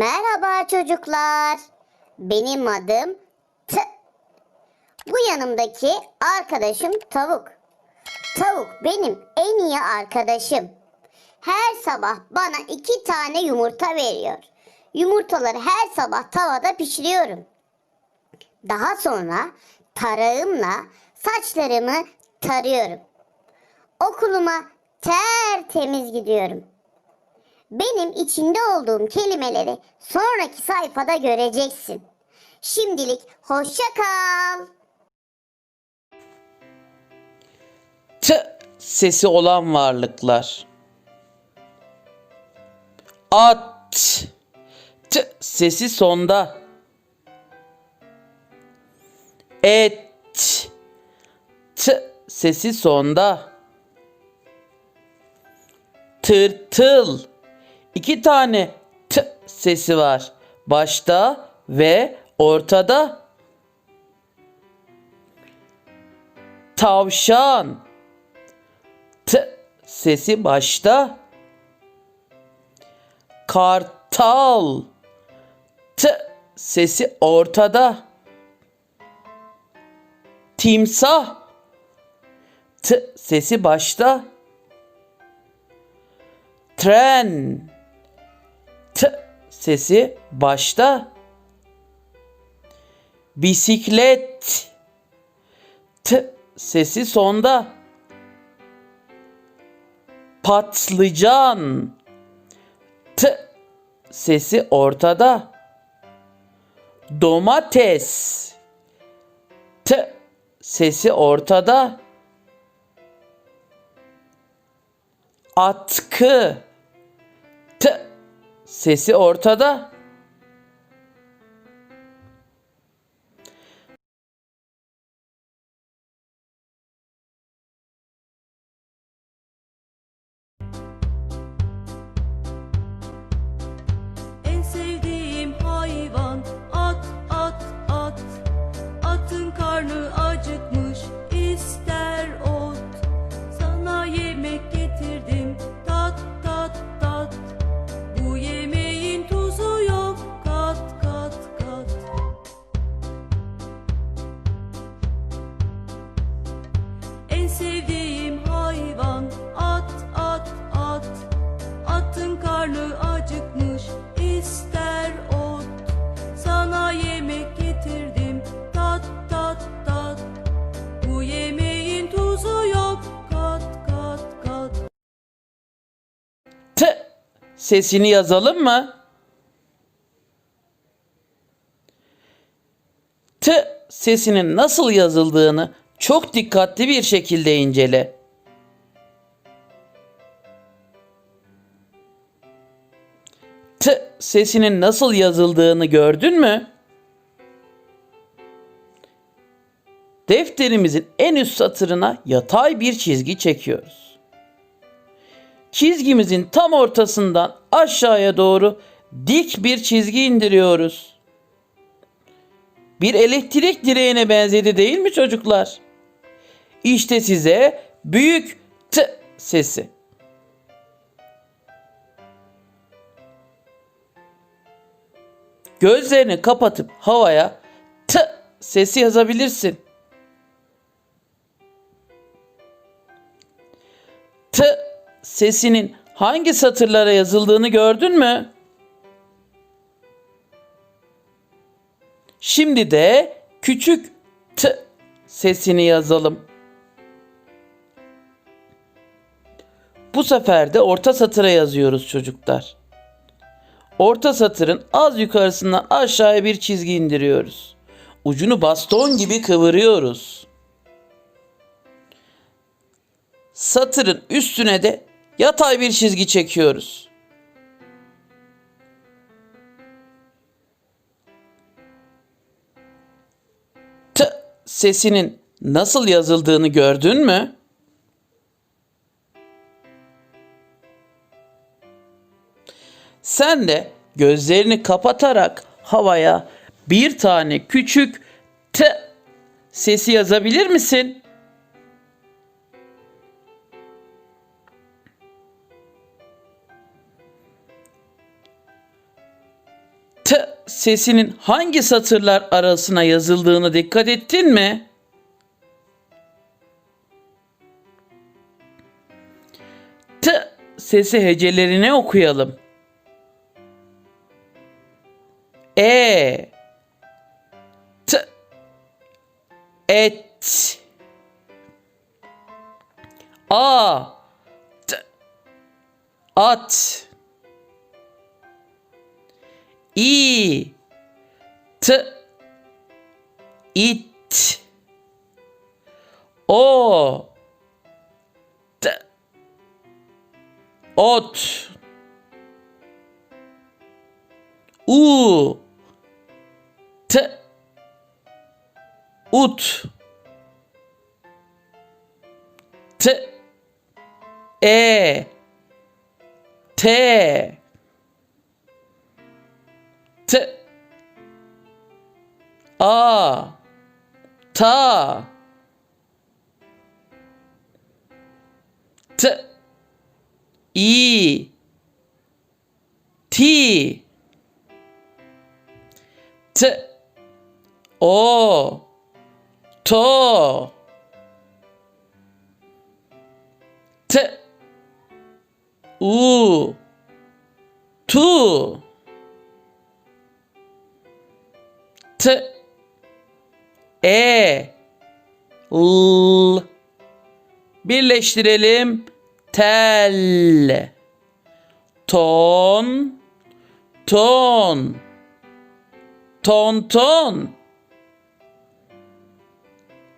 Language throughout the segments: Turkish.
Merhaba çocuklar. Benim adım T. Bu yanımdaki arkadaşım Tavuk. Tavuk benim en iyi arkadaşım. Her sabah bana iki tane yumurta veriyor. Yumurtaları her sabah tavada pişiriyorum. Daha sonra tarağımla saçlarımı tarıyorum. Okuluma tertemiz gidiyorum. Benim içinde olduğum kelimeleri sonraki sayfada göreceksin. Şimdilik hoşça kal. T sesi olan varlıklar. At. T sesi sonda. Et. T sesi sonda. Tırtıl. İki tane t sesi var. Başta ve ortada. Tavşan. T sesi başta. Kartal. T sesi ortada. Timsah. T sesi başta. Tren. Sesi başta. Bisiklet. T sesi sonda. Patlıcan. T sesi ortada. Domates. T sesi ortada. Atkı. Sesi ortada. Sesini yazalım mı? T sesinin nasıl yazıldığını çok dikkatli bir şekilde incele. T sesinin nasıl yazıldığını gördün mü? Defterimizin en üst satırına yatay bir çizgi çekiyoruz. Çizgimizin tam ortasından aşağıya doğru dik bir çizgi indiriyoruz. Bir elektrik direğine benzedi değil mi çocuklar? İşte size büyük T sesi. Gözlerini kapatıp havaya T sesi yazabilirsin. Sesinin hangi satırlara yazıldığını gördün mü? Şimdi de küçük t sesini yazalım. Bu sefer de orta satıra yazıyoruz çocuklar. Orta satırın az yukarısından aşağıya bir çizgi indiriyoruz. Ucunu baston gibi kıvırıyoruz. Satırın üstüne de yatay bir çizgi çekiyoruz. T sesinin nasıl yazıldığını gördün mü? Sen de gözlerini kapatarak havaya bir tane küçük T sesi yazabilir misin? Sesinin hangi satırlar arasına yazıldığını dikkat ettin mi? T sesi hecelerine okuyalım. E. T. Et. A. T. At İ. T. İt O. T. Ot. U. T. Ut. T. E. T T A Ta T İ Ti T O To T U Tu T. E. L. Birleştirelim. Tel. Ton. Ton. Ton ton.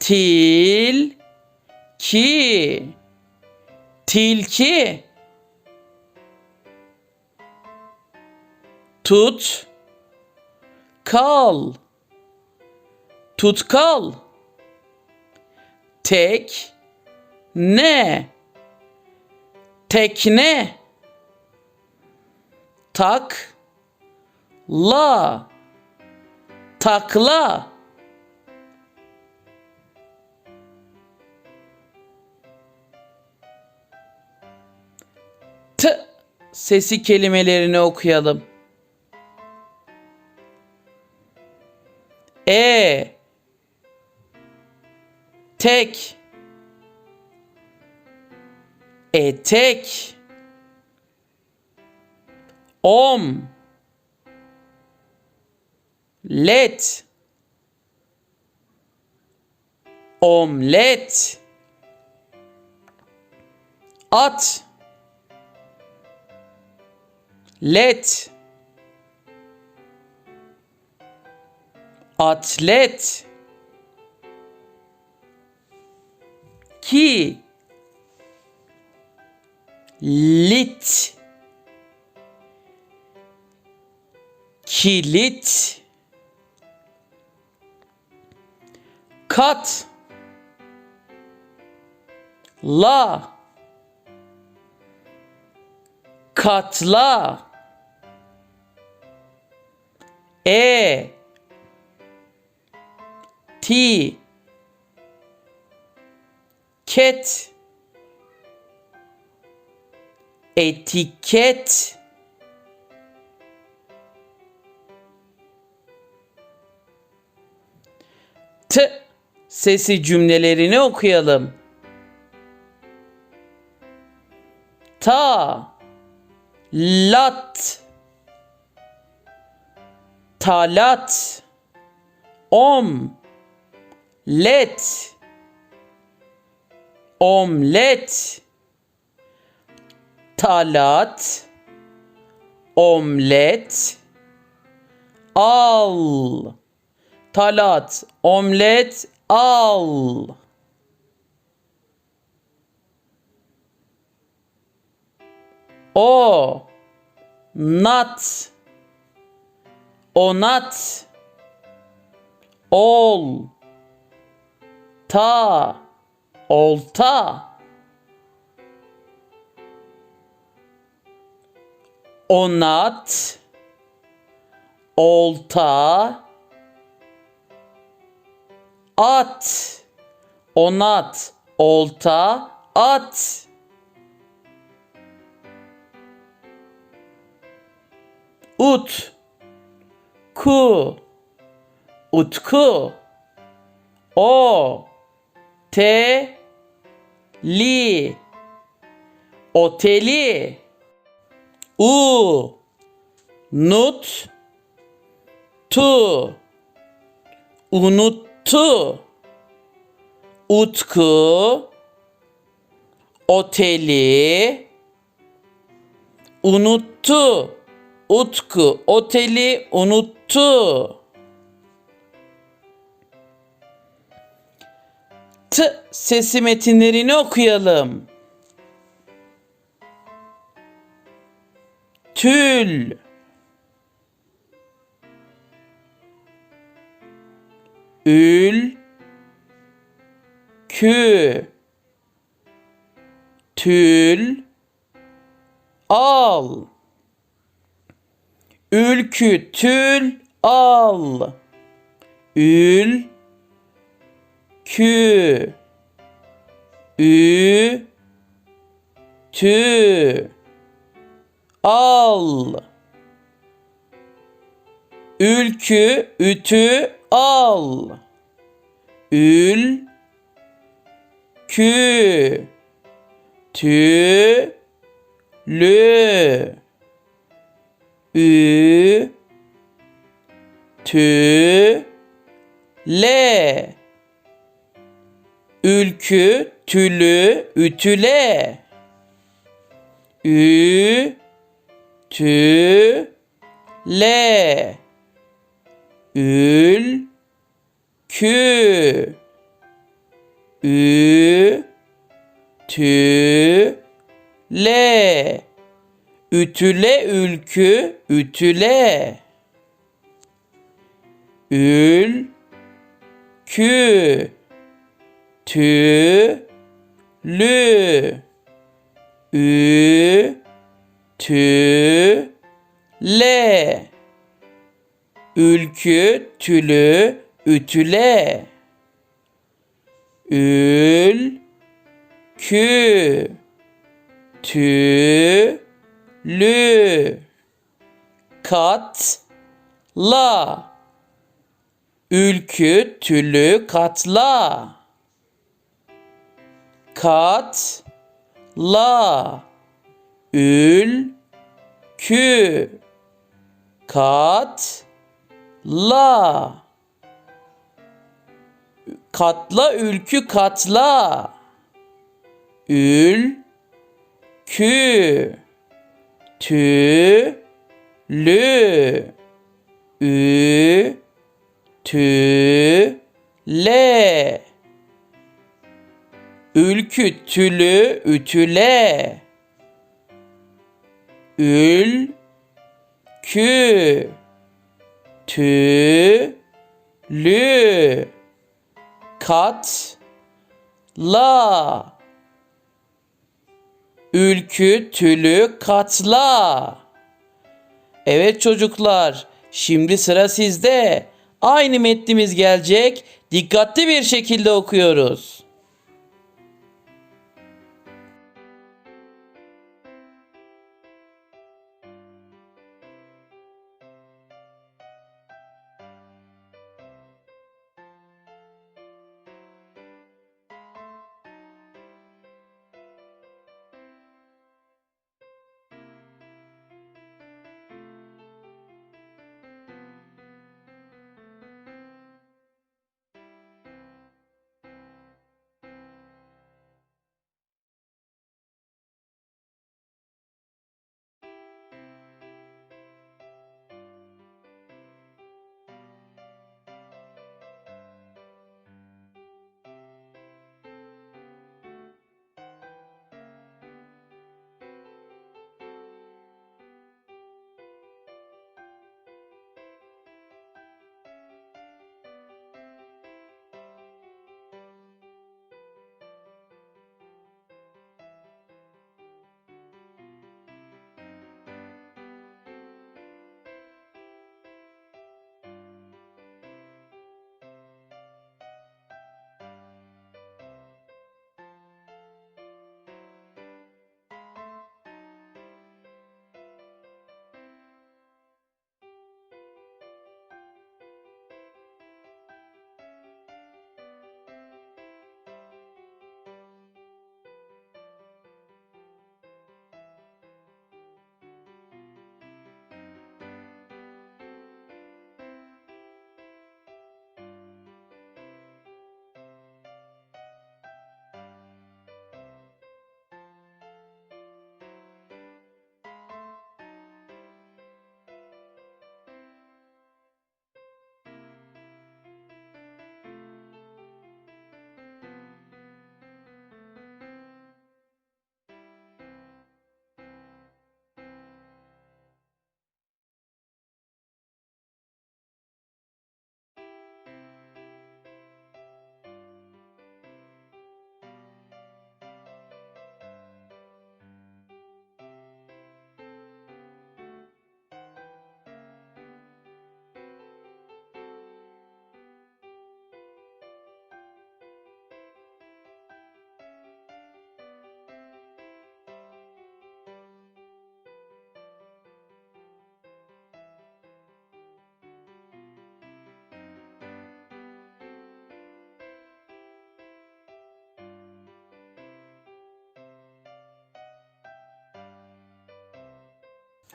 Til. Ki. Tilki. Tut. Kal Tutkal. Tek Ne? Tekne. Tak La Takla. T sesi kelimelerini okuyalım. E tek etek. Om. Let. Omlet. At. Let. Atlet ki lit. Kilit. Kat. La. Katla. E. Ti ket etiket. T sesi cümlelerini okuyalım. Ta. Lat. Talat. Om. Let omlet. Talat omlet. Al. Talat omlet al. O nat. Onat ol. Ta olta. Onat. Olta. At. Onat. Olta. At. Ut. Ku. Utku. O. Te. Li. Oteli. U. Nut. Tu. Unuttu. Utku. Oteli. Unuttu. Utku oteli unuttu. T sesi metinlerini okuyalım. Tül. Ül. Kü. Tül. Al. Ülkü tül al. Ül kü. Ü. Tü. Al. Ülkü ütü al. Ül. Kü. Tü. Lü. Ü. Tü. Le ülkü tülü ütüle. Ü tü le. Ül kü. Ü tü le. Ütüle ülkü ütüle. Ül kü tü lü ü tü le ülkü tülü ütüle. Ül kü tü lü kat la ülkü tülü katla kat la ül kü. Kat la katla ülkü katla. Ül kü. Tü lü. Ü tü le ülkü tülü ütüle ül kü tü lü kat la ülkü tülü katla. Evet çocuklar, şimdi sıra sizde. Aynı metnimiz gelecek. Dikkatli bir şekilde okuyoruz.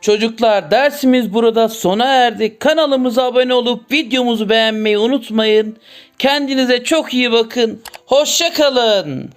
Çocuklar dersimiz burada sona erdi. Kanalımıza abone olup videomuzu beğenmeyi unutmayın. Kendinize çok iyi bakın. Hoşça kalın.